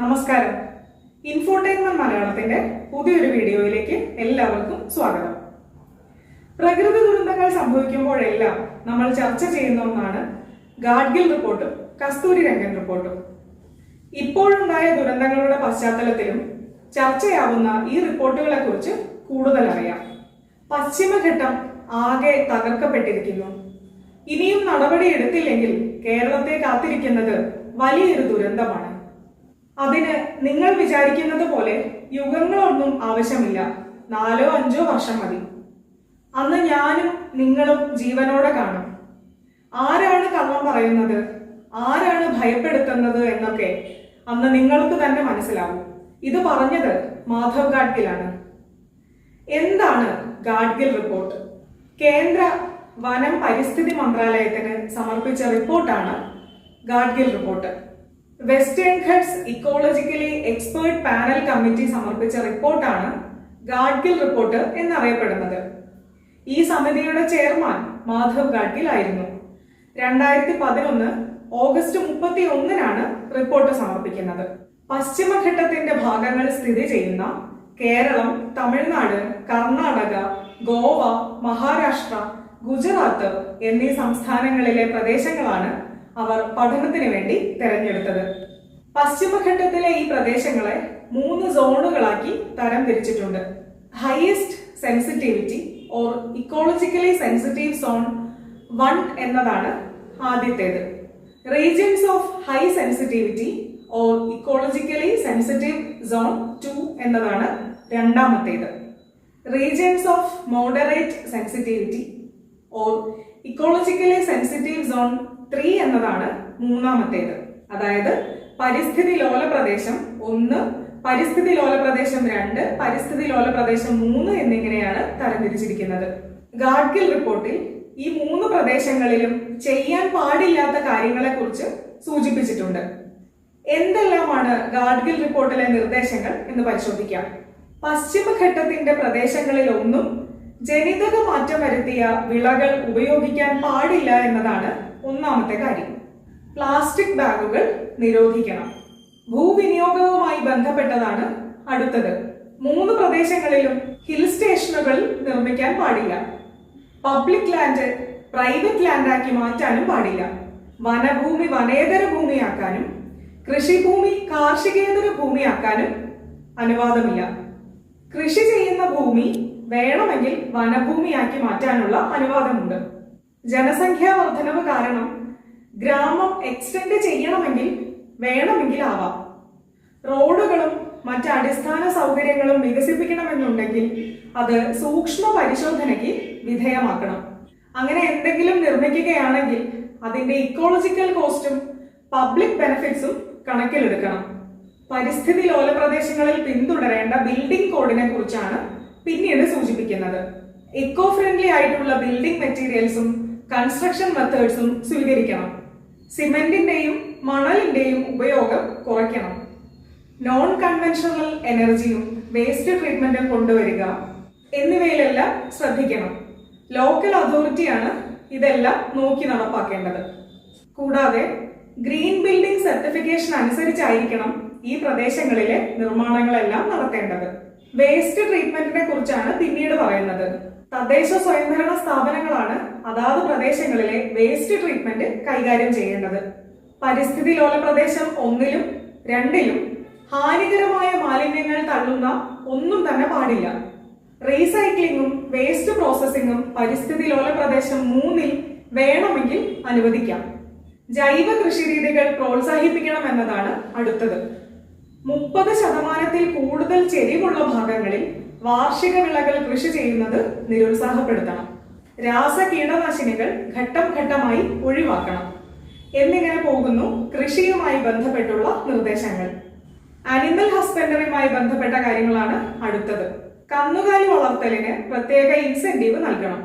നമസ്കാരം. ഇൻഫോർടൈൻമെന്റ് മലയാളത്തിന്റെ പുതിയൊരു വീഡിയോയിലേക്ക് എല്ലാവർക്കും സ്വാഗതം. പ്രകൃതി ദുരന്തങ്ങൾ സംഭവിക്കുമ്പോഴെല്ലാം നമ്മൾ ചർച്ച ചെയ്യുന്ന ഒന്നാണ് ഗാഡ്ഗിൽ റിപ്പോർട്ടും കസ്തൂരി രംഗൻ റിപ്പോർട്ടും. ഇപ്പോഴുണ്ടായ ദുരന്തങ്ങളുടെ പശ്ചാത്തലത്തിലും ചർച്ചയാവുന്ന ഈ റിപ്പോർട്ടുകളെ കുറിച്ച് കൂടുതൽ അറിയാം. പശ്ചിമഘട്ടം ആകെ തകർക്കപ്പെട്ടിരിക്കുന്നു. ഇനിയും നടപടിയെടുത്തില്ലെങ്കിൽ കേരളത്തെ കാത്തിരിക്കുന്നത് വലിയൊരു ദുരന്തമാണ്. അതിന് നിങ്ങൾ വിചാരിക്കുന്നത് പോലെ യുഗങ്ങളൊന്നും ആവശ്യമില്ല. നാലോ അഞ്ചോ വർഷം മതി. അന്ന് ഞാനും നിങ്ങളും ജീവനോടെ കാണും. ആരാണ് കള്ളം പറയുന്നത്? ആരാണ് ഭയപ്പെടുത്തുന്നത് എന്നൊക്കെ അന്ന് നിങ്ങൾക്ക് തന്നെ മനസ്സിലാവും. ഇത് പറഞ്ഞത് മാധവ് ഗാഡ്ഗിലാണ്. എന്താണ് ഗാഡ്ഗിൽ റിപ്പോർട്ട്? കേന്ദ്ര വനം പരിസ്ഥിതി മന്ത്രാലയത്തിന് സമർപ്പിച്ച റിപ്പോർട്ടാണ് Gadgil report. Western Ghats ecologically expert panel committee സമർപ്പിച്ച റിപ്പോർട്ടാണ് ഗാഡ്ഗിൽ റിപ്പോർട്ട് എന്നറിയപ്പെടുന്നത്. ഈ സമിതിയുടെ ചെയർമാൻ മാധവ് ഗാഡ്ഗിൽ ആയിരുന്നു. രണ്ടായിരത്തി പതിനൊന്ന് ഓഗസ്റ്റ് മുപ്പത്തി ഒന്നിനാണ് റിപ്പോർട്ട് സമർപ്പിക്കുന്നത്. പശ്ചിമഘട്ടത്തിന്റെ ഭാഗങ്ങൾ സ്ഥിതി ചെയ്യുന്ന കേരളം തമിഴ്നാട് കർണാടക ഗോവ മഹാരാഷ്ട്ര ഗുജറാത്ത് എന്നീ സംസ്ഥാനങ്ങളിലെ പ്രദേശങ്ങളാണ് അവർ പഠനത്തിന് വേണ്ടി തെരഞ്ഞെടുത്തത്. പശ്ചിമഘട്ടത്തിലെ ഈ പ്രദേശങ്ങളെ മൂന്ന് സോണുകളാക്കി തരം തിരിച്ചിട്ടുണ്ട്. Highest sensitivity or ecologically sensitive zone one എന്നതാണ് ആദ്യത്തേത്. Regions of high sensitivity or ecologically sensitive zone two എന്നതാണ് രണ്ടാമത്തേത്. Regions of moderate sensitivity or ecologically sensitive zone three എന്നതാണ് മൂന്നാമത്തേത്. അതായത് പരിസ്ഥിതി ലോല പ്രദേശം ഒന്ന് പരിസ്ഥിതി ലോല പ്രദേശം രണ്ട് പരിസ്ഥിതി ലോല പ്രദേശം മൂന്ന് എന്നിങ്ങനെയാണ് തരംതിരിച്ചിരിക്കുന്നത്. ഗാഡ്ഗിൽ റിപ്പോർട്ടിൽ ഈ മൂന്ന് പ്രദേശങ്ങളിലും ചെയ്യാൻ പാടില്ലാത്ത കാര്യങ്ങളെക്കുറിച്ച് സൂചിപ്പിച്ചിട്ടുണ്ട്. എന്തെല്ലാമാണ് ഗാഡ്ഗിൽ റിപ്പോർട്ടിലെ നിർദ്ദേശങ്ങൾ എന്ന് പരിശോധിക്കാം. പശ്ചിമഘട്ടത്തിന്റെ പ്രദേശങ്ങളിൽ ഒന്നും ജനിതക മാറ്റം വരുത്തിയ വിളകൾ ഉപയോഗിക്കാൻ പാടില്ല എന്നതാണ് ഒന്നാമത്തെ കാര്യം. പ്ലാസ്റ്റിക് ബാഗുകൾ നിരോധിക്കണം. ഭൂവിനിയോഗവുമായി ബന്ധപ്പെട്ടതാണ് അടുത്തത്. മൂന്ന് പ്രദേശങ്ങളിലും ഹിൽ സ്റ്റേഷനുകൾ നിർമ്മിക്കാൻ പാടില്ല. പബ്ലിക് ലാൻഡ് പ്രൈവറ്റ് ലാൻഡാക്കി മാറ്റാനും പാടില്ല. വനഭൂമി വനേതര ഭൂമിയാക്കാനും കൃഷിഭൂമി കാർഷികേതര ഭൂമിയാക്കാനും അനുവാദമില്ല. കൃഷി ചെയ്യുന്ന ഭൂമി വേണമെങ്കിൽ വനഭൂമിയാക്കി മാറ്റാനുള്ള അനുവാദമുണ്ട്. ജനസംഖ്യാ വർധനവ് കാരണം ഗ്രാമം എക്സ്റ്റെൻഡ് ചെയ്യണമെങ്കിൽ വേണമെങ്കിൽ ആവാം റോഡുകളും മറ്റ് അടിസ്ഥാന സൗകര്യങ്ങളും വികസിപ്പിക്കണമെന്നുണ്ടെങ്കിൽ അത് സൂക്ഷ്മ പരിശോധനയ്ക്ക് വിധേയമാക്കണം. അങ്ങനെ എന്തെങ്കിലും നിർമ്മിക്കുകയാണെങ്കിൽ അതിന്റെ ഇക്കോളജിക്കൽ കോസ്റ്റും പബ്ലിക് ബെനിഫിറ്റ്സും കണക്കിലെടുക്കണം. പരിസ്ഥിതി ലോല പ്രദേശങ്ങളിൽ പിന്തുടരേണ്ട ബിൽഡിംഗ് കോഡിനെ കുറിച്ചാണ് പിന്നീട് സൂചിപ്പിക്കുന്നത്. ഇക്കോ ഫ്രണ്ട്ലി ആയിട്ടുള്ള ബിൽഡിംഗ് മെറ്റീരിയൽസും കൺസ്ട്രക്ഷൻ മെത്തേഡ്സും സ്വീകരിക്കണം. സിമെന്റിന്റെയും മണലിന്റെയും ഉപയോഗം കുറയ്ക്കണം. നോൺ കൺവെൻഷണൽ എനർജിയും വേസ്റ്റ് ട്രീറ്റ്മെന്റും കൊണ്ടുവരിക എന്നിവയിലെല്ലാം ശ്രദ്ധിക്കണം. ലോക്കൽ അതോറിറ്റിയാണ് ഇതെല്ലാം നോക്കി നടപ്പാക്കേണ്ടത്. കൂടാതെ ഗ്രീൻ ബിൽഡിംഗ് സർട്ടിഫിക്കേഷൻ അനുസരിച്ചായിരിക്കണം ഈ പ്രദേശങ്ങളിലെ നിർമ്മാണങ്ങളെല്ലാം നടത്തേണ്ടത്. വേസ്റ്റ് ട്രീറ്റ്മെന്റിനെ കുറിച്ചാണ് പിന്നീട് പറയുന്നത്. തദ്ദേശ സ്വയംഭരണ സ്ഥാപനങ്ങളാണ് അതാത് പ്രദേശങ്ങളിലെ വേസ്റ്റ് ട്രീറ്റ്മെന്റ് കൈകാര്യം ചെയ്യേണ്ടത്. പരിസ്ഥിതി ലോല പ്രദേശം ഒന്നിലും രണ്ടിലും ഹാനികരമായ മാലിന്യങ്ങൾ തള്ളുന്ന ഒന്നും തന്നെ പാടില്ല. റീസൈക്ലിങ്ങും വേസ്റ്റ് പ്രോസസ്സിംഗും പരിസ്ഥിതി ലോല പ്രദേശം മൂന്നിൽ വേണമെങ്കിൽ അനുവദിക്കാം. ജൈവ കൃഷി രീതികൾ പ്രോത്സാഹിപ്പിക്കണം എന്നതാണ് അടുത്തത്. മുപ്പത് ശതമാനത്തിൽ കൂടുതൽ ചെരിവുള്ള ഭാഗങ്ങളിൽ വാർഷിക വിളകൾ കൃഷി ചെയ്യുന്നത് നിരുത്സാഹപ്പെടുത്തണം. രാസ കീടനാശിനികൾ ഘട്ടം ഘട്ടമായി ഒഴിവാക്കണം. എന്നിങ്ങനെ പോകുന്നു കൃഷിയുമായി ബന്ധപ്പെട്ടുള്ള നിർദ്ദേശങ്ങൾ. അനിമൽ ഹസ്ബൻഡറിയുമായി ബന്ധപ്പെട്ട കാര്യങ്ങളാണ് അടുത്തത്. കന്നുകാലി വളർത്തലിന് പ്രത്യേക ഇൻസെന്റീവ് നൽകണം.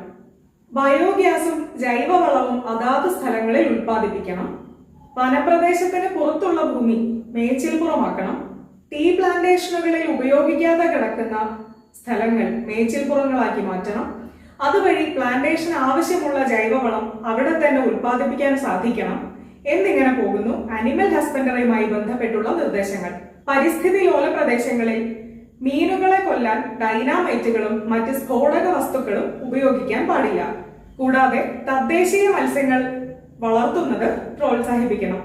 ബയോഗ്യാസും ജൈവവളവും അതാത് സ്ഥലങ്ങളിൽ ഉൽപ്പാദിപ്പിക്കണം. വനപ്രദേശത്തിന് പുറത്തുള്ള ഭൂമി മേച്ചിൽപ്പുറമാക്കണം. ടീ പ്ലാന്റേഷനുകളിൽ ഉപയോഗിക്കാതെ കിടക്കുന്ന സ്ഥലങ്ങൾ മേച്ചിൽപ്പുറങ്ങളാക്കി മാറ്റണം. അതുവഴി പ്ലാന്റേഷൻ ആവശ്യമുള്ള ജൈവവളം അവിടെ തന്നെ ഉൽപ്പാദിപ്പിക്കാൻ സാധിക്കണം. എന്നിങ്ങനെ പോകുന്നു അനിമൽ ഹസ്ബൻഡറിയുമായി ബന്ധപ്പെട്ടുള്ള നിർദ്ദേശങ്ങൾ. പരിസ്ഥിതി ലോല പ്രദേശങ്ങളിൽ മീനുകളെ കൊല്ലാൻ ഡൈനാമൈറ്റുകളും മറ്റ് സ്ഫോടക വസ്തുക്കളും ഉപയോഗിക്കാൻ പാടില്ല. കൂടാതെ തദ്ദേശീയ മത്സ്യങ്ങൾ വളർത്തുന്നത് പ്രോത്സാഹിപ്പിക്കണം.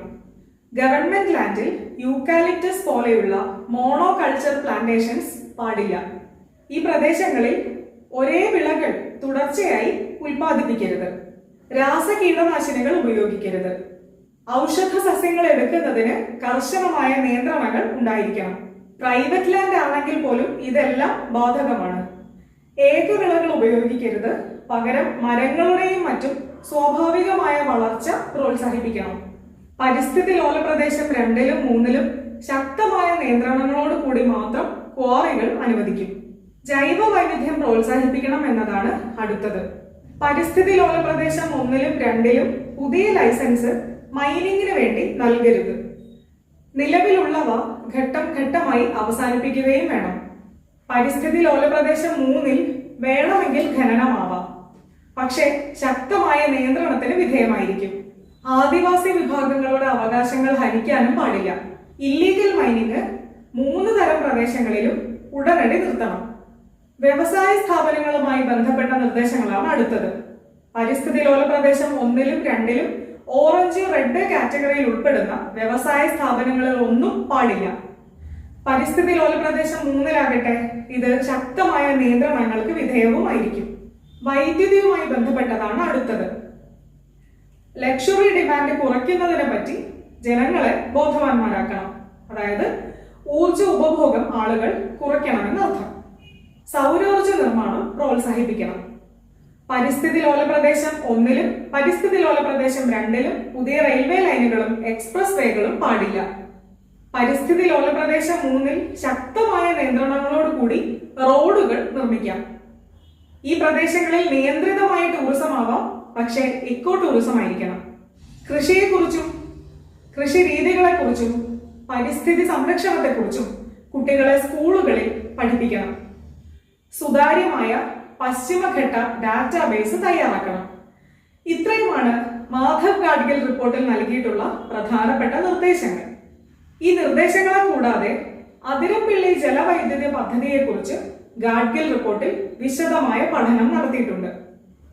ഗവൺമെന്റ് ലാൻഡിൽ യൂക്കാലിപ്റ്റസ് പോലെയുള്ള മോണോ കൾച്ചർ പ്ലാന്റേഷൻസ് പാടില്ല. ഈ പ്രദേശങ്ങളിൽ ഒരേ വിളകൾ തുടർച്ചയായി ഉൽപ്പാദിപ്പിക്കരുത്. രാസ കീടനാശിനികൾ ഉപയോഗിക്കരുത്. ഔഷധ സസ്യങ്ങൾ എടുക്കുന്നതിന് കർശനമായ നിയന്ത്രണങ്ങൾ ഉണ്ടായിരിക്കണം. പ്രൈവറ്റ് ലാൻഡ് ആണെങ്കിൽ പോലും ഇതെല്ലാം ബാധകമാണ്. ഏകവിളകൾ ഉപയോഗിക്കരുത്. പകരം മരങ്ങളുടെയും മറ്റും സ്വാഭാവികമായ വളർച്ച പ്രോത്സാഹിപ്പിക്കണം. പരിസ്ഥിതി ലോല പ്രദേശം രണ്ടിലും മൂന്നിലും ശക്തമായ നിയന്ത്രണങ്ങളോട് കൂടി മാത്രം ക്വാറികൾ അനുവദിക്കും. ജൈവ വൈവിധ്യം പ്രോത്സാഹിപ്പിക്കണം എന്നതാണ് അടുത്തത്. പരിസ്ഥിതി ലോല പ്രദേശം ഒന്നിലും രണ്ടിലും പുതിയ ലൈസൻസ് മൈനിങ്ങിന് വേണ്ടി നൽകരുത്. നിലവിലുള്ളവ ഘട്ടം ഘട്ടമായി അവസാനിപ്പിക്കുകയും വേണം. പരിസ്ഥിതി ലോല പ്രദേശം മൂന്നിൽ വേണമെങ്കിൽ ഖനനമാവാം. പക്ഷേ ശക്തമായ നിയന്ത്രണത്തിന് വിധേയമായിരിക്കും. ആദിവാസി വിഭാഗങ്ങളുടെ അവകാശങ്ങൾ ഹനിക്കാനും പാടില്ല. ഇല്ലീഗൽ മൈനിങ് മൂന്ന് തരം പ്രദേശങ്ങളിലും ഉടനടി നിർത്തണം. വ്യവസായ സ്ഥാപനങ്ങളുമായി ബന്ധപ്പെട്ട നിർദ്ദേശങ്ങളാണ് അടുത്തത്. പരിസ്ഥിതി ലോല പ്രദേശം ഒന്നിലും രണ്ടിലും ഓറഞ്ച് റെഡ് കാറ്റഗറിയിൽ ഉൾപ്പെടുന്ന വ്യവസായ സ്ഥാപനങ്ങളിൽ ഒന്നും പാടില്ല. പരിസ്ഥിതി ലോല പ്രദേശം മൂന്നിലാകട്ടെ ഇത് ശക്തമായ നിയന്ത്രണങ്ങൾക്ക് വിധേയവുമായിരിക്കും. വൈദ്യുതിയുമായി ബന്ധപ്പെട്ടതാണ് അടുത്തത്. ലക്ഷറി ഡിമാൻഡ് കുറയ്ക്കുന്നതിനെ പറ്റി ജനങ്ങളെ ബോധവാന്മാരാക്കണം. അതായത് ഊർജ ഉപഭോഗം ആളുകൾ കുറയ്ക്കണമെന്ന് അർത്ഥം സൗരോർജ നിർമ്മാണം പ്രോത്സാഹിപ്പിക്കണം. പരിസ്ഥിതി ലോല പ്രദേശം ഒന്നിലും പരിസ്ഥിതി ലോല പ്രദേശം രണ്ടിലും പുതിയ റെയിൽവേ ലൈനുകളും എക്സ്പ്രസ് വേകളും പാടില്ല. പരിസ്ഥിതി ലോല പ്രദേശം മൂന്നിൽ ശക്തമായ നിയന്ത്രണങ്ങളോടുകൂടി റോഡുകൾ നിർമ്മിക്കാം. ഈ പ്രദേശങ്ങളിൽ നിയന്ത്രിതമായ ടൂറിസം ആവാം പക്ഷേ ഇക്കോ ടൂറിസം ആയിരിക്കണം. കൃഷിയെക്കുറിച്ചും കൃഷി രീതികളെക്കുറിച്ചും പരിസ്ഥിതി സംരക്ഷണത്തെക്കുറിച്ചും കുട്ടികളെ സ്കൂളുകളിൽ പഠിപ്പിക്കണം. സുതാര്യമായ പശ്ചിമഘട്ട ഡാറ്റാബേസ് തയ്യാറാക്കണം. ഇത്രയുമാണ് മാധവ് ഗാഡ്ഗിൽ റിപ്പോർട്ടിൽ നൽകിയിട്ടുള്ള പ്രധാനപ്പെട്ട നിർദ്ദേശങ്ങൾ. ഈ നിർദ്ദേശങ്ങളെ കൂടാതെ അതിരപ്പിള്ളി ജലവൈദ്യുത പദ്ധതിയെക്കുറിച്ച് ഗാഡ്ഗിൽ റിപ്പോർട്ടിൽ വിശദമായ പഠനം നടത്തിയിട്ടുണ്ട്.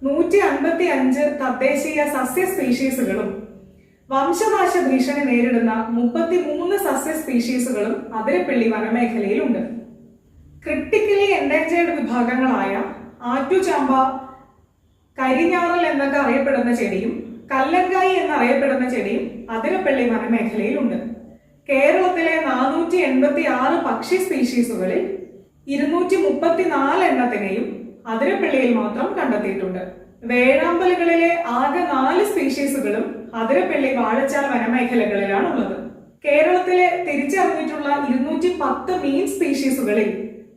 നൂറ്റി അൻപത്തി അഞ്ച് തദ്ദേശീയ സസ്യ സ്പീഷീസുകളും വംശനാശ ഭീഷണി നേരിടുന്ന മുപ്പത്തി മൂന്ന് സസ്യ സ്പീഷീസുകളും അതിരപ്പിള്ളി വനമേഖലയിലുണ്ട്. ക്രിട്ടിക്കലി എൻഡേഞ്ചേർഡ് വിഭാഗങ്ങളായ ആറ്റുചാമ്പ കരിഞ്ഞാറൽ എന്നൊക്കെ അറിയപ്പെടുന്ന ചെടിയും കല്ലങ്കായി എന്നറിയപ്പെടുന്ന ചെടിയും അതിരപ്പള്ളി വനമേഖലയിലുണ്ട് കേരളത്തിലെ നാനൂറ്റി എൺപത്തി ആറ് പക്ഷി സ്പീഷീസുകളിൽ ഇരുന്നൂറ്റി മുപ്പത്തി നാല് എണ്ണത്തിനെയും അതിരപ്പള്ളിയിൽ മാത്രം കണ്ടെത്തിയിട്ടുണ്ട്. വേഴാമ്പലുകളിലെ ആകെ നാല് സ്പീഷീസുകളും അതിരപ്പള്ളി വാഴച്ചാൽ വനമേഖലകളിലാണ് ഉള്ളത് കേരളത്തിലെ തിരിച്ചറിഞ്ഞിട്ടുള്ള ഇരുന്നൂറ്റി പത്ത് മീൻ സ്പീഷീസുകളിൽ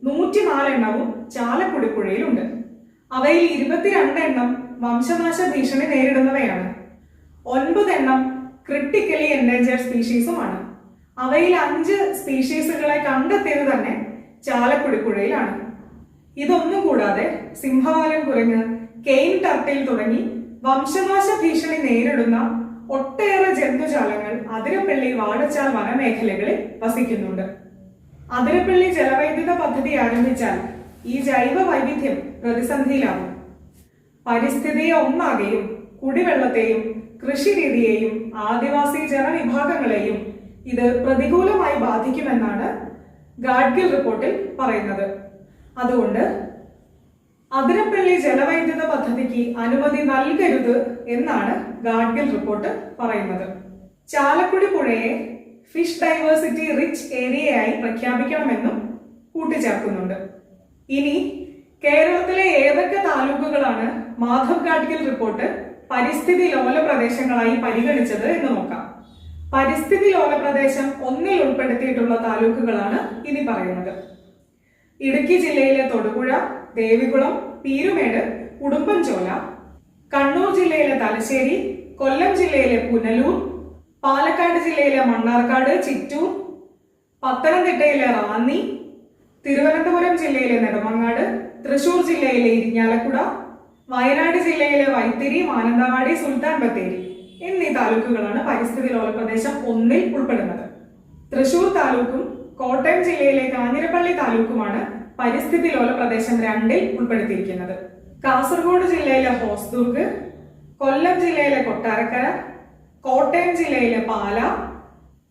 നൂറ്റിനാല് എണ്ണവും ചാലക്കുടി പുഴയിലുണ്ട് അവയിൽ ഇരുപത്തിരണ്ട് എണ്ണം വംശനാശ ഭീഷണി നേരിടുന്നവയാണ്. ഒൻപത് എണ്ണം ക്രിട്ടിക്കലി എൻഡേഞ്ചേർഡ് സ്പീഷീസുമാണ് അവയിൽ അഞ്ച് സ്പീഷീസുകളെ കണ്ടെത്തിയത് തന്നെ ചാലക്കുടി പുഴയിലാണ് ഇതൊന്നും കൂടാതെ സിംഹവാലൻ കുരങ്ങ് കെയിൻ ടർട്ടിൽ തുടങ്ങി വംശനാശ ഭീഷണി നേരിടുന്ന ഒട്ടേറെ ജന്തുജാലങ്ങൾ അതിരപ്പള്ളി വാടച്ചാൽ വനമേഖലകളിൽ വസിക്കുന്നുണ്ട്. അതിരപ്പള്ളി ജലവൈദ്യുത പദ്ധതി ആരംഭിച്ചാൽ ഈ ജൈവ വൈവിധ്യം പ്രതിസന്ധിയിലാവും. പരിസ്ഥിതിയെ ഒന്നാകെയും കുടിവെള്ളത്തെയും കൃഷിരീതിയെയും ആദിവാസി ജനവിഭാഗങ്ങളെയും ഇത് പ്രതികൂലമായി ബാധിക്കുമെന്നാണ് ഗാഡ്ഗിൽ റിപ്പോർട്ടിൽ പറയുന്നത്. അതുകൊണ്ട് അതിരപ്പള്ളി ജലവൈദ്യുത പദ്ധതിക്ക് അനുമതി നൽകരുത് എന്നാണ് ഗാഡ്ഗിൽ റിപ്പോർട്ട് പറയുന്നത്. ചാലക്കുടി പുഴയെ ഫിഷ് ഡൈവേഴ്സിറ്റി റിച്ച് ഏരിയയായി പ്രഖ്യാപിക്കണമെന്നും കൂട്ടിച്ചേർക്കുന്നുണ്ട്. ഇനി കേരളത്തിലെ ഏതൊക്കെ താലൂക്കുകളാണ് മാധവ് കാട്ടിക്കൽ റിപ്പോർട്ട് പരിസ്ഥിതി ലോല പ്രദേശങ്ങളായി പരിഗണിച്ചത് എന്ന് നോക്കാം. പരിസ്ഥിതി ലോല പ്രദേശം ഒന്നിൽ ഉൾപ്പെടുത്തിയിട്ടുള്ള താലൂക്കുകളാണ് ഇനി പറയുന്നത്. ഇടുക്കി ജില്ലയിലെ തൊടുപുഴ ദേവികുളം പീരുമേട് ഉടുമ്പൻചോല കണ്ണൂർ ജില്ലയിലെ തലശ്ശേരി കൊല്ലം ജില്ലയിലെ പുനലൂർ പാലക്കാട് ജില്ലയിലെ മണ്ണാർക്കാട് ചിറ്റൂർ പത്തനംതിട്ടയിലെ റാന്നി തിരുവനന്തപുരം ജില്ലയിലെ നെടുമങ്ങാട് തൃശൂർ ജില്ലയിലെ ഇരിഞ്ഞാലക്കുട വയനാട് ജില്ലയിലെ വൈത്തിരി മാനന്തവാടി സുൽത്താൻ ബത്തേരി എന്നീ താലൂക്കുകളാണ് പരിസ്ഥിതി ലോല പ്രദേശം ഒന്നിൽ ഉൾപ്പെടുന്നത്. തൃശൂർ താലൂക്കും കോട്ടയം ജില്ലയിലെ കാഞ്ഞിരപ്പള്ളി താലൂക്കുമാണ് പരിസ്ഥിതി ലോല പ്രദേശം രണ്ടിൽ ഉൾപ്പെടുത്തിയിരിക്കുന്നത്. കാസർഗോഡ് ജില്ലയിലെ ഹോസ്ദുർഗ് കൊല്ലം ജില്ലയിലെ കൊട്ടാരക്കര കോട്ടയം ജില്ലയിലെ പാല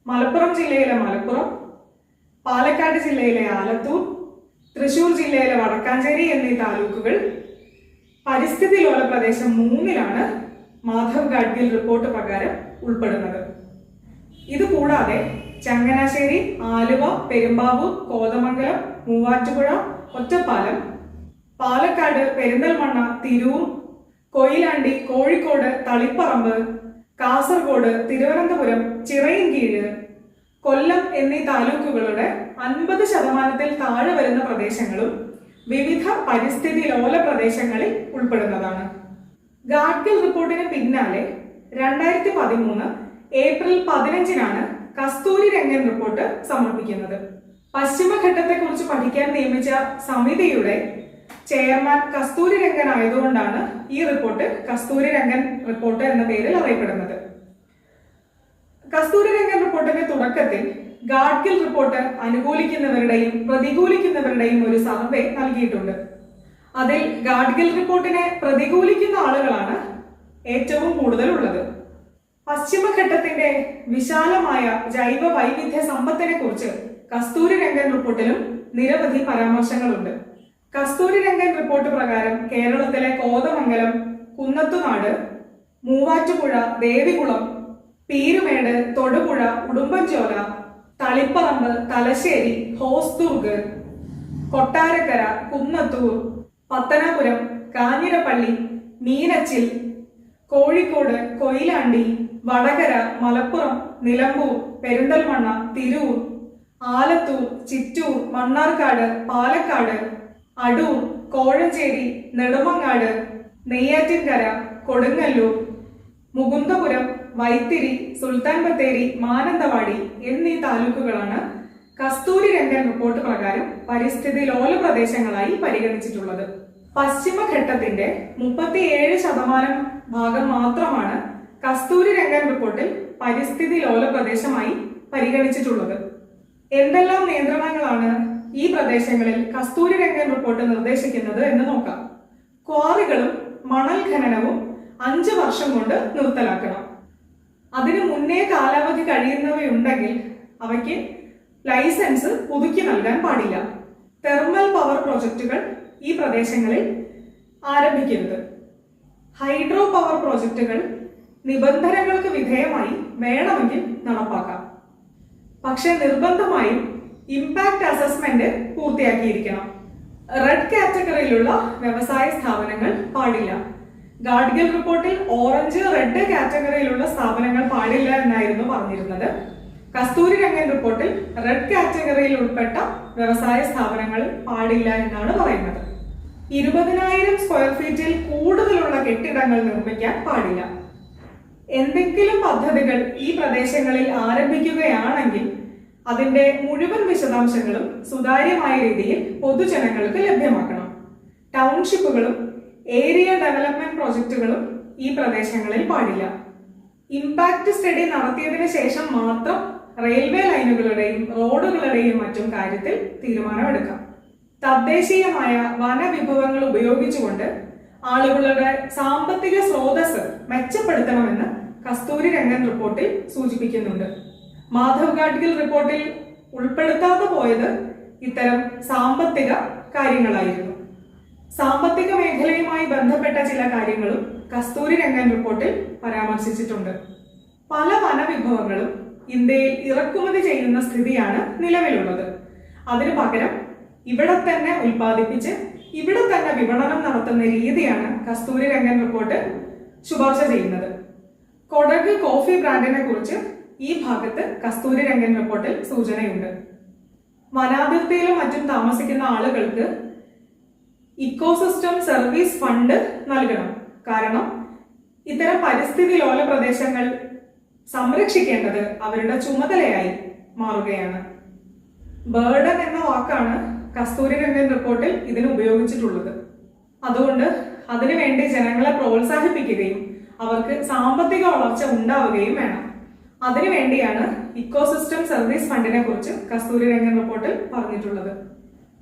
മലപ്പുറം ജില്ലയിലെ മലപ്പുറം പാലക്കാട് ജില്ലയിലെ ആലത്തൂർ തൃശൂർ ജില്ലയിലെ വടക്കാഞ്ചേരി എന്നീ താലൂക്കുകൾ. പരിസ്ഥിതി ലോല പ്രദേശം മൂന്നിലാണ് മാധവ് ഗാഡ്ഗിൽ റിപ്പോർട്ട് പ്രകാരം ഉൾപ്പെടുന്നത്. ഇതുകൂടാതെ ചങ്ങനാശ്ശേരി ആലുവ പെരുമ്പാവൂർ കോതമംഗലം മൂവാറ്റുപുഴ ഒറ്റപ്പാലം പാലക്കാട് പെരിന്തൽമണ്ണ തിരൂർ കൊയിലാണ്ടി കോഴിക്കോട് തളിപ്പറമ്പ് കാസർഗോഡ് തിരുവനന്തപുരം ചിറയിൻകീഴ് കൊല്ലം എന്നീ താലൂക്കുകളുടെ അൻപത് ശതമാനത്തിൽ താഴെ വരുന്ന പ്രദേശങ്ങളും വിവിധ പരിസ്ഥിതി ലോല പ്രദേശങ്ങളിൽ ഉൾപ്പെടുന്നതാണ്. ഗാഡ്ഗിൽ റിപ്പോർട്ടിന് പിന്നാലെ രണ്ടായിരത്തി പതിമൂന്ന് ഏപ്രിൽ പതിനഞ്ചിനാണ് കസ്തൂരി രംഗൻ റിപ്പോർട്ട് സമർപ്പിക്കുന്നത്. പശ്ചിമഘട്ടത്തെക്കുറിച്ച് പഠിക്കാൻ നിയമിച്ച സമിതിയുടെ ചെയർമാൻ കസ്തൂരി രംഗൻ ആയതുകൊണ്ടാണ് ഈ റിപ്പോർട്ട് കസ്തൂരി രംഗൻ റിപ്പോർട്ട് എന്ന പേരിൽ അറിയപ്പെടുന്നത്. കസ്തൂരി രംഗൻ റിപ്പോർട്ടിന്റെ തുടക്കത്തിൽ ഗാഡ്ഗിൽ റിപ്പോർട്ട് അനുകൂലിക്കുന്നവരുടെയും പ്രതികൂലിക്കുന്നവരുടെയും ഒരു സർവേ നൽകിയിട്ടുണ്ട്. അതിൽ ഗാഡ്ഗിൽ റിപ്പോർട്ടിനെ പ്രതികൂലിക്കുന്ന ആളുകളാണ് ഏറ്റവും കൂടുതൽ ഉള്ളത് പശ്ചിമഘട്ടത്തിന്റെ വിശാലമായ ജൈവ വൈവിധ്യ സമ്പത്തിനെ കുറിച്ച് കസ്തൂരി രംഗൻ റിപ്പോർട്ടിലും നിരവധി പരാമർശങ്ങളുണ്ട്. കസ്തൂരി രംഗൻ റിപ്പോർട്ട് പ്രകാരം കേരളത്തിലെ കോതമംഗലം കുന്നത്തുനാട് മൂവാറ്റുപുഴ ദേവികുളം പീരുമേട് തൊടുപുഴ ഉടുമ്പൻചോല തളിപ്പറമ്പ് തലശ്ശേരി ഹോസ്ദുർഗ് കൊട്ടാരക്കര കുന്നത്തൂർ പത്തനാപുരം കാഞ്ഞിരപ്പള്ളി മീനച്ചിൽ കോഴിക്കോട് കൊയിലാണ്ടി വടകര മലപ്പുറം നിലമ്പൂർ പെരിന്തൽമണ്ണ തിരൂർ ആലത്തൂർ ചിറ്റൂർ മണ്ണാർക്കാട് പാലക്കാട് അടൂർ കോഴഞ്ചേരി നെടുമങ്ങാട് നെയ്യാറ്റിൻകര കൊടുങ്ങല്ലൂർ മുകുന്ദപുരം വൈത്തിരി സുൽത്താൻ ബത്തേരി മാനന്തവാടി എന്നീ താലൂക്കുകളാണ് കസ്തൂരി രംഗൻ റിപ്പോർട്ട് പ്രകാരം പരിസ്ഥിതി ലോല പ്രദേശങ്ങളായി പരിഗണിച്ചിട്ടുള്ളത്. പശ്ചിമഘട്ടത്തിന്റെ മുപ്പത്തിയേഴ് ശതമാനം ഭാഗം മാത്രമാണ് കസ്തൂരി രംഗൻ റിപ്പോർട്ടിൽ പരിസ്ഥിതി ലോല പ്രദേശമായി പരിഗണിച്ചിട്ടുള്ളത്. എന്തെല്ലാം നിയന്ത്രണങ്ങളാണ് ഈ പ്രദേശങ്ങളിൽ കസ്തൂരി രംഗൻ റിപ്പോർട്ട് നിർദ്ദേശിക്കുന്നത് എന്ന് നോക്കാം. ക്വാറികളും മണൽ ഖനനവും അഞ്ച് വർഷം കൊണ്ട് നിർത്തലാക്കണം. അതിന് മുന്നേ കാലാവധി കഴിയുന്നവയുണ്ടെങ്കിൽ അവയ്ക്ക് ലൈസൻസ് പുതുക്കി നൽകാൻ പാടില്ല. തെർമൽ പവർ പ്രോജക്റ്റുകൾ ഈ പ്രദേശങ്ങളിൽ ആരംഭിക്കരുത്. ഹൈഡ്രോ പവർ പ്രോജക്റ്റുകൾ നിബന്ധനകൾക്ക് വിധേയമായി വേണമെങ്കിൽ നടപ്പാക്കാം. പക്ഷേ നിർബന്ധമായും ഇമ്പാക്ട് അസസ്മെന്റ് പൂർത്തിയാക്കിയിരിക്കണം. റെഡ് കാറ്റഗറിയിലുള്ള വ്യവസായ സ്ഥാപനങ്ങൾ പാടില്ല. ഗാഡ്ഗിൽ റിപ്പോർട്ടിൽ ഓറഞ്ച് റെഡ് കാറ്റഗറിയിലുള്ള സ്ഥാപനങ്ങൾ പാടില്ല എന്നായിരുന്നു പറഞ്ഞിരുന്നത്. കസ്തൂരി രംഗൻ റിപ്പോർട്ടിൽ റെഡ് കാറ്റഗറിയിൽ ഉൾപ്പെട്ട വ്യവസായ സ്ഥാപനങ്ങൾ പാടില്ല എന്നാണ് പറയുന്നത്. ഇരുപതിനായിരം സ്ക്വയർ ഫീറ്റിൽ കൂടുതലുള്ള കെട്ടിടങ്ങൾ നിർമ്മിക്കാൻ പാടില്ല. എന്തെങ്കിലും പദ്ധതികൾ ഈ പ്രദേശങ്ങളിൽ ആരംഭിക്കുകയാണെങ്കിൽ അതിന്റെ മുഴുവൻ വിശദാംശങ്ങളും സുതാര്യമായ രീതിയിൽ പൊതുജനങ്ങൾക്ക് ലഭ്യമാക്കണം. ടൗൺഷിപ്പുകളും ഏരിയ ഡെവലപ്മെന്റ് പ്രോജക്റ്റുകളും ഈ പ്രദേശങ്ങളിൽ പാടില്ല. ഇമ്പാക്ട് സ്റ്റഡി നടത്തിയതിനു ശേഷം മാത്രം റെയിൽവേ ലൈനുകളുടെയും റോഡുകളുടെയും മറ്റും കാര്യത്തിൽ തീരുമാനമെടുക്കാം. തദ്ദേശീയമായ വനവിഭവങ്ങൾ ഉപയോഗിച്ചുകൊണ്ട് ആളുകളുടെ സാമ്പത്തിക സ്രോതസ് മെച്ചപ്പെടുത്തണമെന്ന് കസ്തൂരി രംഗൻ റിപ്പോർട്ടിൽ സൂചിപ്പിക്കുന്നുണ്ട്. മാധവ് ഗാഡ്ഗിൽ റിപ്പോർട്ടിൽ ഉൾപ്പെടുത്താതെ പോയത് ഇത്തരം സാമ്പത്തിക കാര്യങ്ങളായിരുന്നു. സാമ്പത്തിക മേഖലയുമായി ബന്ധപ്പെട്ട ചില കാര്യങ്ങളും കസ്തൂരി രംഗൻ റിപ്പോർട്ടിൽ പരാമർശിച്ചിട്ടുണ്ട്. പല വനവിഭവങ്ങളും ഇന്ത്യയിൽ ഇറക്കുമതി ചെയ്യുന്ന സ്ഥിതിയാണ് നിലവിലുള്ളത്. അതിനു പകരം ഇവിടെ തന്നെ ഉൽപ്പാദിപ്പിച്ച് ഇവിടെ തന്നെ വിപണനം നടത്തുന്ന രീതിയാണ് കസ്തൂരി രംഗൻ റിപ്പോർട്ട് ശുപാർശ ചെയ്യുന്നത്. കൊടക് കോഫി ബ്രാൻഡിനെ കുറിച്ച് ഈ ഭാഗത്ത് കസ്തൂരി രംഗൻ റിപ്പോർട്ടിൽ സൂചനയുണ്ട്. വനാതിർത്തിയിലും മറ്റും താമസിക്കുന്ന ആളുകൾക്ക് ഇക്കോസിസ്റ്റം സർവീസ് ഫണ്ട് നൽകണം. കാരണം ഇത്തരം പരിസ്ഥിതി ലോല പ്രദേശങ്ങൾ സംരക്ഷിക്കേണ്ടത് അവരുടെ ചുമതലയായി മാറുകയാണ്. ബേർഡൻ എന്ന വാക്കാണ് കസ്തൂരി രംഗൻ റിപ്പോർട്ടിൽ ഇതിന് ഉപയോഗിച്ചിട്ടുള്ളത്. അതുകൊണ്ട് അതിനുവേണ്ടി ജനങ്ങളെ പ്രോത്സാഹിപ്പിക്കുകയും അവർക്ക് സാമ്പത്തിക വളർച്ച ഉണ്ടാവുകയും വേണം. അതിനുവേണ്ടിയാണ് ഇക്കോസിസ്റ്റം സർവീസ് ഫണ്ടിനെ കുറിച്ച് കസ്തൂരി രംഗൻ റിപ്പോർട്ടിൽ പറഞ്ഞിട്ടുള്ളത്.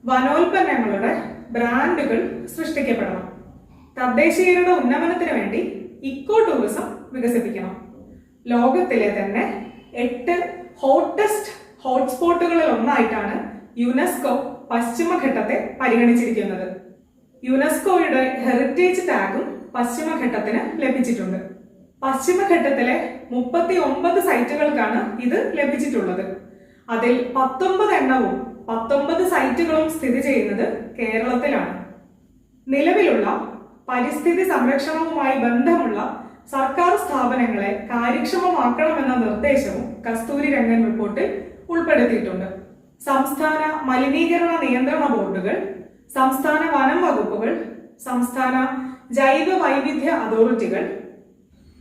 വനോൽപ്പന്നങ്ങളുടെ ബ്രാൻഡുകൾ സൃഷ്ടിക്കപ്പെടണം. തദ്ദേശീയരുടെ ഉന്നമനത്തിന് വേണ്ടി ഇക്കോ ടൂറിസം വികസിപ്പിക്കണം. ലോകത്തിലെ തന്നെ എട്ട് ഹോട്ടസ്റ്റ് ഹോട്ട്സ്പോട്ടുകളിൽ ഒന്നായിട്ടാണ് യുനെസ്കോ പശ്ചിമഘട്ടത്തെ പരിഗണിച്ചിരിക്കുന്നത്. യുനെസ്കോയുടെ ഹെറിറ്റേജ് ടാഗും പശ്ചിമഘട്ടത്തിന് ലഭിച്ചിട്ടുണ്ട്. പശ്ചിമഘട്ടത്തിലെ മുപ്പത്തി ഒമ്പത് സൈറ്റുകൾക്കാണ് ഇത് ലഭിച്ചിട്ടുള്ളത്. അതിൽ പത്തൊമ്പത് എണ്ണവും പത്തൊമ്പത് സൈറ്റുകളും സ്ഥിതി ചെയ്യുന്നത് കേരളത്തിലാണ്. നിലവിലുള്ള പരിസ്ഥിതി സംരക്ഷണവുമായി ബന്ധമുള്ള സർക്കാർ സ്ഥാപനങ്ങളെ കാര്യക്ഷമമാക്കണമെന്ന നിർദ്ദേശവും കസ്തൂരി രംഗൻ റിപ്പോർട്ടിൽ ഉൾപ്പെടുത്തിയിട്ടുണ്ട്. സംസ്ഥാന മലിനീകരണ നിയന്ത്രണ ബോർഡുകൾ സംസ്ഥാന വനം വകുപ്പുകൾ സംസ്ഥാന ജൈവ വൈവിധ്യ അതോറിറ്റികൾ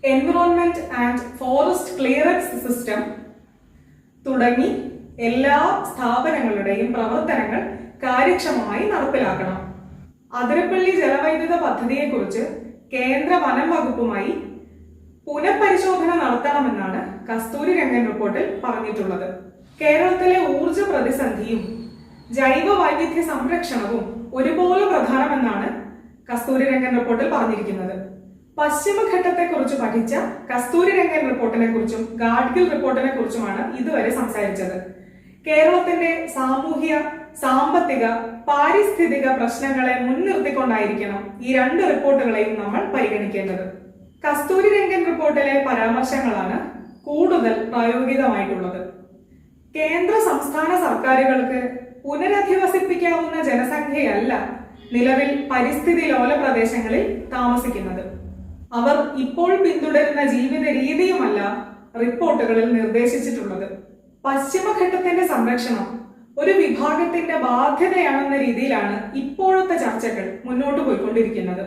environment and forest clearance system തുടങ്ങി എല്ലാ സ്ഥാപനങ്ങളുടെയും പ്രവർത്തനങ്ങൾ കാര്യക്ഷമമായി നടപ്പിലാക്കണം. അതിരപ്പള്ളി ജലവൈദ്യുത പദ്ധതിയെക്കുറിച്ച് കേന്ദ്ര വനം വകുപ്പുമായി പുനഃപരിശോധന നടത്തണമെന്നാണ് കസ്തൂരി രംഗൻ റിപ്പോർട്ടിൽ പറഞ്ഞിട്ടുള്ളത്. കേരളത്തിലെ ഊർജ പ്രതിസന്ധിയും ജൈവ വൈവിധ്യ സംരക്ഷണവും ഒരുപോലെ പ്രധാനമെന്നാണ് കസ്തൂരി രംഗൻ റിപ്പോർട്ടിൽ പറഞ്ഞിരിക്കുന്നത്. പശ്ചിമഘട്ടത്തെ കുറിച്ച് പഠിച്ച കസ്തൂരി രംഗൻ റിപ്പോർട്ടിനെ കുറിച്ചും ഗാഡ്ഗിൽ റിപ്പോർട്ടിനെ കുറിച്ചുമാണ് ഇതുവരെ സംസാരിച്ചത്. കേരളത്തിന്റെ സാമൂഹ്യ സാമ്പത്തിക പാരിസ്ഥിതിക പ്രശ്നങ്ങളെ മുൻനിർത്തിക്കൊണ്ടായിരിക്കണം ഈ രണ്ട് റിപ്പോർട്ടുകളെയും നമ്മൾ പരിഗണിക്കേണ്ടത്. കസ്തൂരി രംഗൻ റിപ്പോർട്ടിലെ പരാമർശങ്ങളാണ് കൂടുതൽ പ്രായോഗികമായിട്ടുള്ളത്. കേന്ദ്ര സംസ്ഥാന സർക്കാരുകൾക്ക് പുനരധിവസിപ്പിക്കാവുന്ന ജനസംഖ്യയല്ല നിലവിൽ പരിസ്ഥിതി ലോല പ്രദേശങ്ങളിൽ താമസിക്കുന്നത്. അവർ ഇപ്പോൾ പിന്തുടരുന്ന ജീവിത രീതിയുമല്ല റിപ്പോർട്ടുകളിൽ നിർദ്ദേശിച്ചിട്ടുള്ളത്. പശ്ചിമഘട്ടത്തിന്റെ സംരക്ഷണം ഒരു വിഭാഗത്തിന്റെ ബാധ്യതയാണെന്ന രീതിയിലാണ് ഇപ്പോഴത്തെ ചർച്ചകൾ മുന്നോട്ട് പോയിക്കൊണ്ടിരിക്കുന്നത്.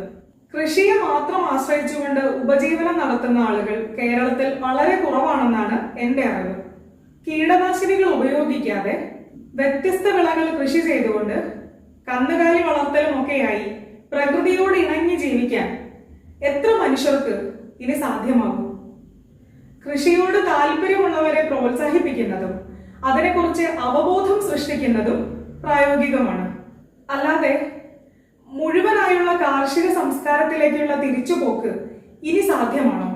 കൃഷിയെ മാത്രം ആശ്രയിച്ചുകൊണ്ട് ഉപജീവനം നടത്തുന്ന ആളുകൾ കേരളത്തിൽ വളരെ കുറവാണെന്നാണ് എന്റെ അറിവ്. കീടനാശിനികൾ ഉപയോഗിക്കാതെ വ്യത്യസ്ത വിളകൾ കൃഷി ചെയ്തുകൊണ്ട് കന്നുകാലി വളർത്തലുമൊക്കെയായി പ്രകൃതിയോട് ഇണങ്ങി ജീവിക്കാൻ എത്ര മനുഷ്യർക്ക് ഇനി സാധ്യമാകും? കൃഷിയോട് താല്പര്യമുള്ളവരെ പ്രോത്സാഹിപ്പിക്കുന്നതും അതിനെക്കുറിച്ച് അവബോധം സൃഷ്ടിക്കുന്നതും പ്രായോഗികമാണ്. അല്ലാതെ മുഴുവനായുള്ള കാർഷിക സംസ്കാരത്തിലേക്കുള്ള തിരിച്ചുപോക്ക് ഇനി സാധ്യമാണോ?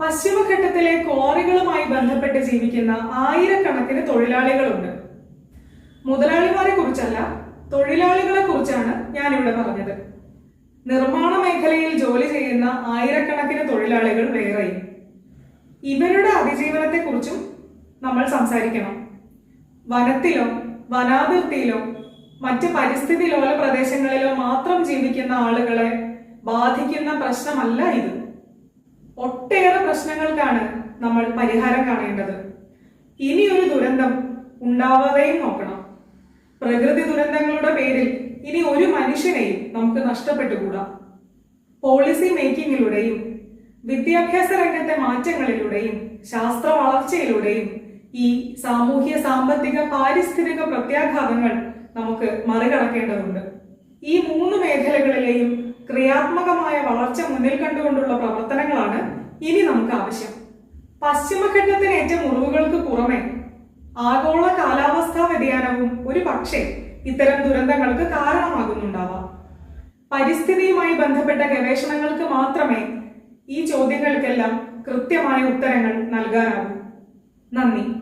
പശ്ചിമഘട്ടത്തിലെ ക്വാറികളുമായി ബന്ധപ്പെട്ട് ജീവിക്കുന്ന ആയിരക്കണക്കിന് തൊഴിലാളികളുണ്ട്. മുതലാളിമാരെ കുറിച്ചല്ല തൊഴിലാളികളെ കുറിച്ചാണ് ഞാനിവിടെ പറഞ്ഞത്. നിർമ്മാണ മേഖലയിൽ ജോലി ചെയ്യുന്ന ആയിരക്കണക്കിന് തൊഴിലാളികൾ വേറെയും ഇവരുടെ അതിജീവനത്തെക്കുറിച്ചും നമ്മൾ സംസാരിക്കണം. വനത്തിലോ വനാതിർത്തിയിലോ മറ്റ് പരിസ്ഥിതി ലോല പ്രദേശങ്ങളിലോ മാത്രം ജീവിക്കുന്ന ആളുകളെ ബാധിക്കുന്ന പ്രശ്നമല്ല ഇത്. ഒട്ടേറെ പ്രശ്നങ്ങൾക്കാണ് നമ്മൾ പരിഹാരം കാണേണ്ടത്. ഇനിയൊരു ദുരന്തം ഉണ്ടാവാതെയും നോക്കണം. പ്രകൃതി ദുരന്തങ്ങളുടെ പേരിൽ ഇനി ഒരു മനുഷ്യനെയും നമുക്ക് നഷ്ടപ്പെട്ടുകൂടാ. പോളിസി മേക്കിങ്ങിലൂടെയും വിദ്യാഭ്യാസ രംഗത്തെ മാറ്റങ്ങളിലൂടെയും ശാസ്ത്ര വളർച്ചയിലൂടെയും ഈ സാമൂഹ്യ സാമ്പത്തിക പാരിസ്ഥിതിക പ്രത്യാഘാതങ്ങൾ നമുക്ക് മറികടക്കേണ്ടതുണ്ട്. ഈ മൂന്ന് മേഖലകളിലെയും ക്രിയാത്മകമായ വളർച്ച മുന്നിൽ കണ്ടുകൊണ്ടുള്ള പ്രവർത്തനങ്ങളാണ് ഇനി നമുക്ക് ആവശ്യം. പശ്ചിമഘട്ടത്തിനേറ്റ മുറിവുകൾക്ക് പുറമെ ആഗോള കാലാവസ്ഥാ വ്യതിയാനവും ഒരു പക്ഷേ ഇത്തരം ദുരന്തങ്ങൾക്ക് കാരണമാകുന്നുണ്ടാവാം. പരിസ്ഥിതിയുമായി ബന്ധപ്പെട്ട ഗവേഷണങ്ങൾക്ക് മാത്രമേ ഈ ചോദ്യങ്ങൾക്കെല്ലാം കൃത്യമായ ഉത്തരങ്ങൾ നൽകാനാകൂ നന്ദി.